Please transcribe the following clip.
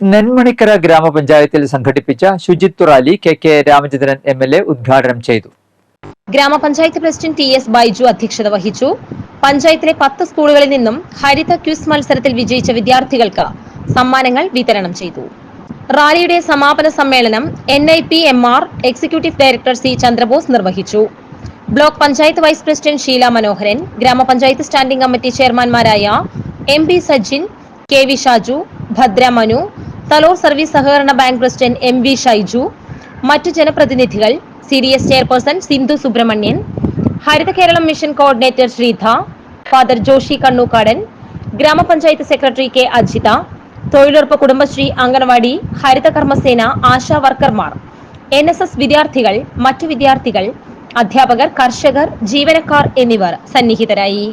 നെന്മണിക്കര ഗ്രാമപഞ്ചായത്തിൽ സംഘടിപ്പിച്ച ശുചിത്വ rally K K Ramachandran M L A ഉദ്ഘാടനം ചെയ്തു. ഗ്രാമപഞ്ചായത്ത് പ്രസിഡന്റ് ടി എസ് ബൈജു അധ്യക്ഷത വഹിച്ചു. പഞ്ചായത്തിലെ പത്ത് സ്കൂളുകളിൽ നിന്നും ഹരിത ക്യൂസ് മത്സരത്തിൽ വിജയിച്ച വിദ്യാർത്ഥികൾക്ക് സമ്മാനങ്ങൾ വിതരണം ചെയ്തു. റാലിയുടെ സമാപന സമ്മേളനം N I P M R executive director C Chandrabose നിർവഹിച്ചു. Block panchayat vice president Sheela Manoharan ഗ്രാമപഞ്ചായത്ത് standing committee ചെയർമാൻമാരായ M P Sajin K V Shaju Bhadra Manu Thalore service സഹകരണ bank president M V Shaiju മറ്റു ജനപ്രതിനിധികൾ C D S chairperson Sindhu Subramanian Haritha Keralam mission coordinator Sreedha father Joshi Kannookadan ഗ്രാമപഞ്ചായത്ത് secretary K Ajitha തൊഴിലുറപ്പ് കുടുംബശ്രീ അംഗൻവാടി ഹരിത കർമ്മസേന ആശാ വർക്കർമാർ N S S വിദ്യാർത്ഥികൾ മറ്റു വിദ്യാർത്ഥികൾ അധ്യാപകർ കർഷകർ ജീവനക്കാർ എന്നിവർ സന്നിഹിതരായി.